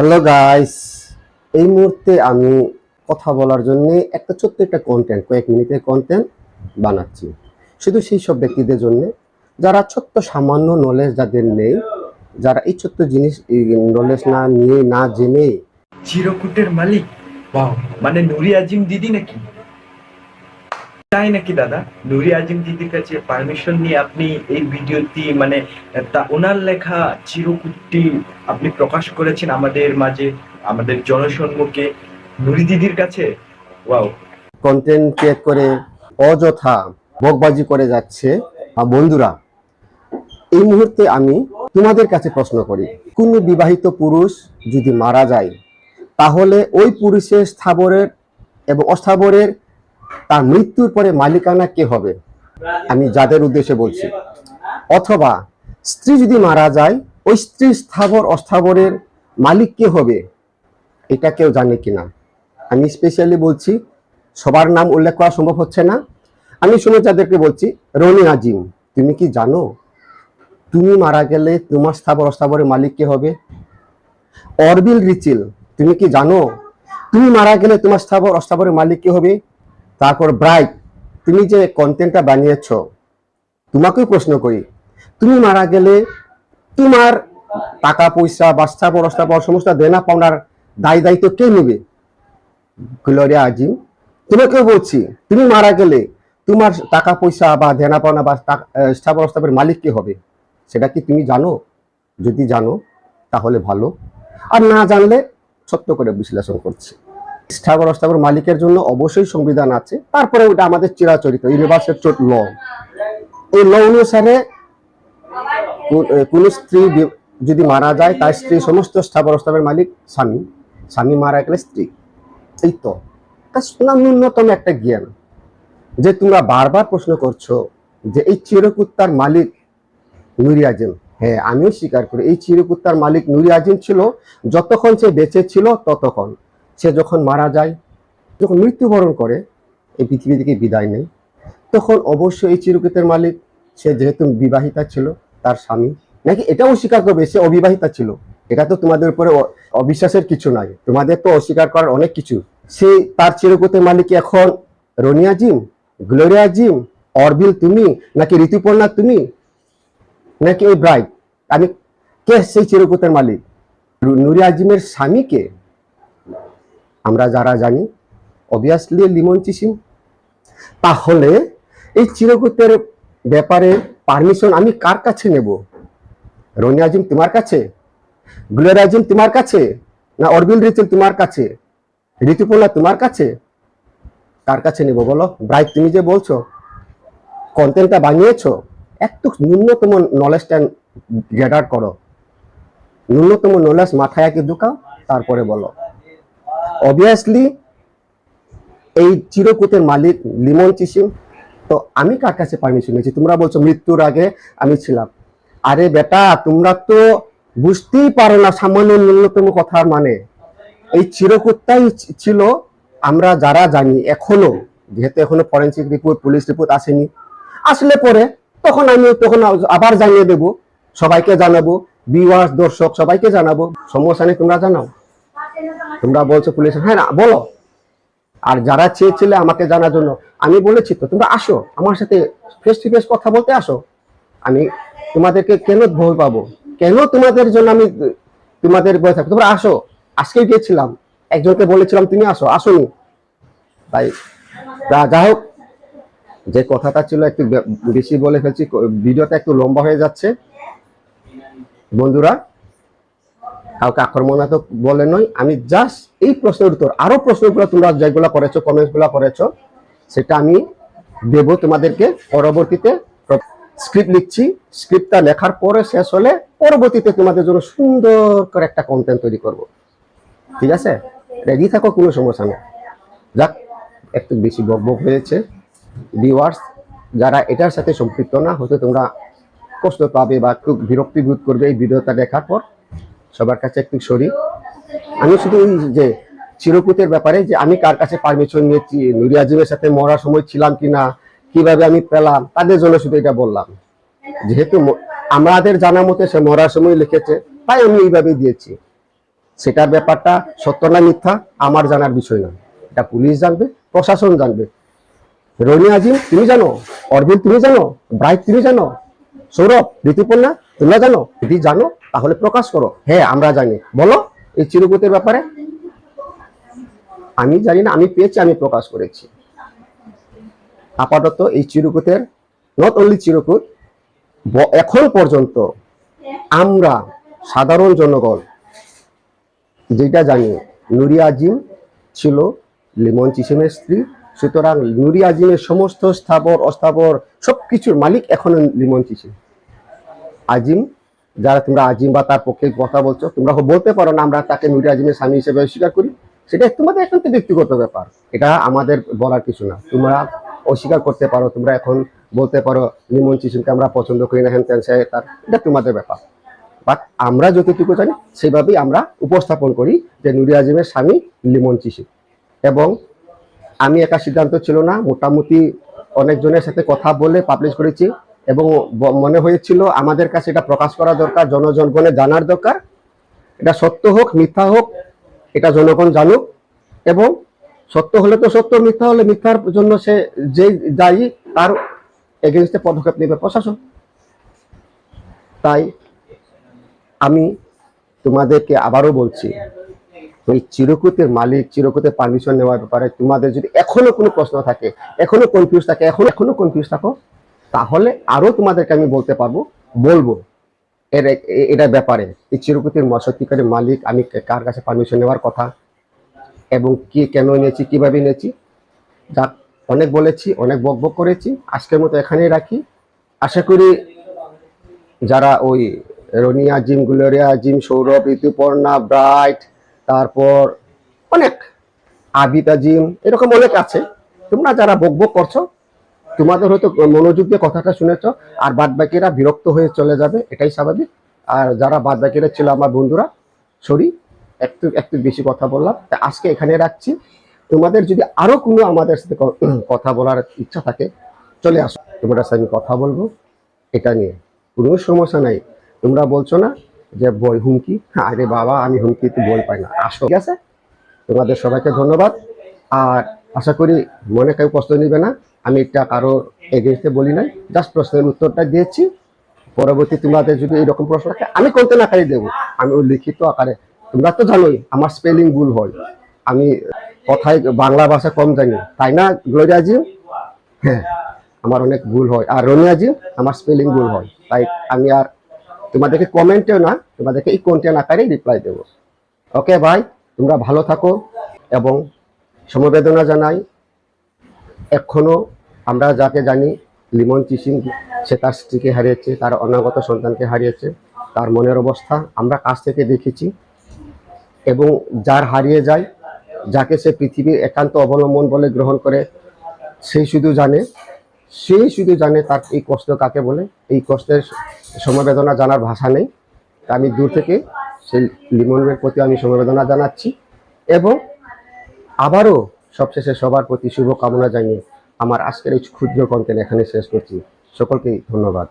Hello guys এই মুহূর্তে আমি কথা বলার জন্য একটা ছোট্ট একটা কন্টেন্ট কয়েক মিনিটের কন্টেন্ট বানাচ্ছি। শুধু সেই সব ব্যক্তিদের জন্য, যারা ছোট্ট সামান্য নলেজ যাদের নেই, যারা এই ছোট্ট জিনিস নলেজ না নিয়ে, না জেনে। চিরকুটের মালিক? মানে নুরি আজিম দিদি নাকি? তাই নাকি দাদা? নুরি আজিম দিদির কাছে পারমিশন নিয়ে আপনি এই ভিডিওটি মানে তা ওনার লেখা চিরকুটটি আপনি প্রকাশ করেছেন আমাদের মাঝে, আমাদের জনসম্মুখে। নুরি দিদির কাছে? ওয়াও। কন্টেন্ট ক্রিয়েট করে অযথা বকবাজি করে যাচ্ছে বন্ধুরা। এই মুহূর্তে আমি তোমাদের কাছে প্রশ্ন করি, কোন বিবাহিত পুরুষ যদি মারা যায়, তাহলে ওই পুরুষের স্থাবরের এবং অস্থাবরের তার মৃত্যুর পরে মালিকানা কে হবে? আমি যাদের উদ্দেশ্যে বলছি। অথবা স্ত্রী যদি মারা যায়, ওই স্ত্রীর স্থাবর, অস্থাবরের মালিক কে হবে? এটা কেউ জানে কিনা। আমি স্পেশালি বলছি, সবার নাম উল্লেখ করা সম্ভব হচ্ছে না। আমি শুনে যাদেরকে বলছি, রনি আজিম, তুমি কি জানো? তুমি মারা গেলে তোমার স্থাবর, অস্থাবরের মালিক কে হবে? অরবিল রিচিল, তুমি কি জানো? তুমি মারা গেলে তোমার স্থাবর, অস্থাবরের মালিক কে হবে? তারপর ব্রাইট তুমি যে কন্টেন্টটা বানিয়েছ, তোমাকেও প্রশ্ন করি, তুমি মারা গেলে তোমার টাকা পয়সা বা স্থাবর অস্থাবর সমস্ত দেনা পাওনার দায় দায়িত্ব কে নেবে? গ্লোরিয়া আজিম, তোমাকেও বলছি, তুমি মারা গেলে তোমার টাকা পয়সা বা দেনা পাওনা বা স্থাবর অস্থাবরের মালিক কে হবে? সেটা কি তুমি জানো? যদি জানো, তাহলে ভালো। আর না জানলে ছোট্ট করে বিশ্লেষণ করছি। স্থাবর অস্থাবর মালিকের জন্য অবশ্যই সংবিধান আছে। তারপরে ওটা আমাদের চিরাচরিত ইউনিভার্সাল ল এই ল অনুসারে কোন স্ত্রী যদি মারা যায়, তার স্ত্রী সমস্ত স্থাবর অস্থাবরের মালিক স্বামী। স্বামী মারা গেলে স্ত্রী। এই তো। তা ন্যূনতম একটা জ্ঞান, যে তোমরা বারবার প্রশ্ন করছ যে এই চিরকুত্তার মালিক নুরি হ্যাঁ আমিও স্বীকার করি, এই চিরকুত্তার মালিক নুরি আজিম ছিল, যতক্ষণ সে বেঁচে ছিল ততক্ষণ। সে যখন মারা যায়, যখন মৃত্যুবরণ করে, এই পৃথিবী থেকে বিদায় নেই। তখন অবশ্যই এই চিরকুতের মালিক, সে যেহেতু বিবাহিতা ছিল, তার স্বামী। নাকি এটাও অস্বীকার করবে, সে অবিবাহিতা ছিল। এটা তো তোমাদের উপরে অবিশ্বাসের কিছু নাই। তোমাদের তো অস্বীকার করার অনেক কিছু। সে তার চিরকুতের মালিক এখন রনিয়া জিম, গ্লোরিয়া জিম, অরবিল তুমি, নাকি ঋতুপর্ণা তুমি, নাকি এই ব্রাইড আমি কে সেই চিরকুতের মালিক? নু- নুরি আজিমের স্বামীকে আমরা যারা জানি অবভিয়াসলি লিমন চিসিম তাহলে এই চিরকুতের ব্যাপারে পারমিশন আমি কার কাছে নেব? রনি আজিম তোমার কাছে? গ্লোরিয়া আজিম তোমার কাছে? না অরবিল রিচেল তোমার কাছে? ঋতুপর্ণা তোমার কাছে? কার কাছে নেব বলো? ব্রাইট, তুমি যে বলছো কন্টেন্টটা বানিয়েছো, একটু ন্যূনতম নলেজটা গ্যাদার করো। ন্যূনতম নলেজ মাথায় আগে ঢুকাও, তারপরে বলো। অবভিয়াসলি এই চিরকুতের মালিক লিমন চিসিম তো আমি কার কাছে পারমিশন নিয়েছি? তোমরা বলছো মৃত্যুর আগে আমি ছিলাম। আরে বেটা, তোমরা তো বুঝতেই পারো না সামান্য ন্যূনতম কথার মানে। এই চিরকুত্তাই ছি- ছিল, আমরা যারা জানি, এখনও, যেহেতু এখনও ফরেন্সিক রিপোর্ট পুলিশ রিপোর্ট আসেনি। আসলে পরে, তখন আমি, তখন আবার জানিয়ে দেব, সবাইকে জানাব বিওয়ার্স দর্শক, সবাইকে জানাব। সমস্যা নেই, তোমরা জানাও। তোমরা বলছো পুলিশ হ্যাঁ না, বলো। আর যারা চেয়েছিলে আমাকে জানার জন্য, আমি বলেছি তো, তোমরা আসো, আমার সাথে ফেস টু ফেস কথা বলতে আসো। আমি তোমাদেরকে কেন ভয় পাবো? কেন তোমাদের জন্য আমি তোমাদের ভয় থাকব? তোমরা আসো, আজকেই গিয়েছিলাম, একজনকে বলেছিলাম, তুমি আসো, আসোনি। তাই যা- যাই হোক, যে কথাটা ছিল একটু বেশি বলে ফেলছি ভিডিওটা একটু লম্বা হয়ে যাচ্ছে। বন্ধুরা কাউকে আক্রমণাত্মক বলে নয়। আমি জাস্ট এই প্রশ্নের উত্তর, আরও প্রশ্নগুলো তোমরা যেগুলো করেছ কমেন্টসগুলো করেছ, সেটা আমি দেব তোমাদেরকে পরবর্তীতে। স্ক্রিপ্ট লিখছি স্ক্রিপ্টটা লেখার পরে শেষ হলে পরবর্তীতে তোমাদের জন্য সুন্দর করে একটা কন্টেন্ট তৈরি করব। ঠিক আছে? রেডি থাকো, কোনো সমস্যা নেই। যাক, একটু বেশি বক বক হয়েছে। ভিউয়ার্স যারা এটার সাথে সম্পৃক্ত না, হয়তো তোমরা কষ্ট পাবে বা একটু বিরক্তি বোধ করবে এই ভিডিওটা দেখার পর। সবার কাছে একটু সরি। আমি শুধু যে চিরকুতের ব্যাপারে যে আমি কার কাছে পারমিশন নিয়েছি, নুরি আজিমের সাথে মরার সময় ছিলাম কিনা, কীভাবে আমি পেলাম, তাদের জন্য শুধু এটা বললাম। যেহেতু আমাদের জানা মতে সে মরার সময় লিখেছে, তাই আমি এইভাবে দিয়েছি। সেটার ব্যাপারটা সত্য না মিথ্যা, আমার জানার বিষয় না। এটা পুলিশ জানবে, প্রশাসন জানবে। রনি আজিম, তুমি জানো? অরবিন্দ, তুমি জানো? ব্রাইট, তুমি জানো? সৌরভ ঋতুপর্ণা তোমরা জানো, যদি জানো, তাহলে প্রকাশ করো। হ্যাঁ আমরা জানি। বলো, এই চিরকুতের ব্যাপারে? আমি জানি না, আমি পেয়েছি, আমি প্রকাশ করেছি। আপাতত এই চিরকুতের নট অনলি চিরকুট, ব- এখন পর্যন্ত আমরা সাধারণ জনগণ, যেটা জানি নুরি আজিম ছিল লিমন চিসেমের স্ত্রী। সুতরাং নুরি আজিমের সমস্ত স্থাবর, অস্থাবর সব কিছুর মালিক এখন লিমন চিসেম। আজিম, যারা তোমরা আজিম বা তার পক্ষে কথা বলছো, তোমরা বলতে পারো না, আমরা তাকে নুরি আজিমের স্বামী হিসেবে স্বীকার করি। সেটা তোমাদের একান্ত ব্যক্তিগত ব্যাপার। এটা আমাদের বলার কিছু না। তোমরা অস্বীকার করতে পারো, তোমরা এখন বলতে পারো লিমন চিসুমকে আমরা পছন্দ করি না হ্যান ত্যান তার এটা তোমাদের ব্যাপার। বাট আমরা যতটুকু জানি, সেভাবেই আমরা উপস্থাপন করি যে নুরি আজিমের স্বামী লিমন চিসিম এবং আমি একা সিদ্ধান্ত ছিল না, মোটামুটি অনেকজনের সাথে কথা বলে পাবলিশ করেছি। এবং মনে হয়েছিল আমাদের কাছে এটা প্রকাশ করা দরকার জনজনগণের জানার দরকার। এটা সত্য হোক, মিথ্যা হোক, এটা জনগণ জানুক। এবং সত্য হলে তো সত্য, মিথ্যা হলে মিথ্যার জন্য সে যে দায়ী, তার এগেনস্টে পদক্ষেপ নেবে প্রশাসন। তাই আমি তোমাদেরকে আবারও বলছি, ওই চিরকুতের মালিক চিরকুতের পারমিশন নেওয়ার ব্যাপারে তোমাদের যদি এখনও কোনো প্রশ্ন থাকে, এখনও কনফিউজ থাকে, এখন, এখনও কনফিউজ থাকো। তাহলে আরও তোমাদেরকে আমি বলতে পারব, বলব, এর এ- এটার ব্যাপারে চিরকুতির সত্যিকারের মালিক, আমি কার কাছে পারমিশন নেওয়ার কথা এবং কি কেন এনেছি, কীভাবে এনেছি যাক অনেক বলেছি, অনেক বক বক করেছি, আজকের মতো এখানেই রাখি। আশা করি যারা ওই Ronia Jim, Gloria Jim, Sourav, Rituparna, Bright, তারপর অনেক, আবিতা জিম, এরকম অনেক আছে। তোমরা যারা বক বক করছ তোমাদের হয়তো মনোযোগ দিয়ে কথাটা শুনেছ, আর বাদ বাকিরা বিরক্ত হয়ে চলে যাবে, এটাই স্বাভাবিক। আর যারা বাদ বাকিরা ছিল আমার বন্ধুরা, সরি, একটু একটু বেশি কথা বললাম। তা আজকে এখানে রাখছি। তোমাদের যদি আরও কোনো আমাদের সাথে কথা বলার ইচ্ছা থাকে, চলে আসো। তোমাদের সাথে আমি কথা বলব, এটা নিয়ে। কোনো সমস্যা নাই। তোমরা বলছো না যে বই হুমকি? আরে বাবা, আমি হুমকি হুমকিতে বই পাই না। আসো। ঠিক আছে? তোমাদের সবাইকে ধন্যবাদ। আর আশা করি মনে কেউ কষ্ট নিবে না। আমি এটা কারও এগেনস্টে বলি নাই। জাস্ট প্রশ্নের উত্তরটা দিয়েছি। পরবর্তী তোমাদের যদি এরকম প্রশ্ন থাকে, আমি কন্টেন্ট আকারে দেবো। আমি ওই লিখিত আকারে। তোমরা তো জানোই, আমার স্পেলিং ভুল হয়। আমি কথায় বাংলা ভাষা কম জানি। তাই না, গ্লোরিয়া জি? হ্যাঁ আমার অনেক ভুল হয়। আর রনিয়া জি? আমার স্পেলিং ভুল হয়। তাই আমি আর তোমাদেরকে কমেন্টেও না, তোমাদেরকে এই কন্টেন্ট আকারেই রিপ্লাই দেবো। ওকে ভাই তোমরা ভালো থাকো এবং সমবেদনা জানাই এখনও আমরা যাকে জানি লিমন চিসিং সে তার স্ত্রীকে হারিয়েছে, তার অনাগত সন্তানকে হারিয়েছে, তার মনের অবস্থা আমরা কাছ থেকে দেখেছি এবং যার হারিয়ে যায়, যাকে সে পৃথিবীর একান্ত অবলম্বন বলে গ্রহণ করে, সেই শুধু জানে, সেই শুধু জানে তার এই কষ্ট কাকে বলে, এই কষ্টের সমবেদনা জানার ভাষা নেই। আমি দূর থেকে সেই লিমনের প্রতি আমি সমবেদনা জানাচ্ছি এবং আবারও সবশেষে সবার প্রতি শুভকামনা জানিয়ে আমার আজকের এই ক্ষুদ্র কন্টেন্ট এখানে শেষ করছি। সকলকেই ধন্যবাদ।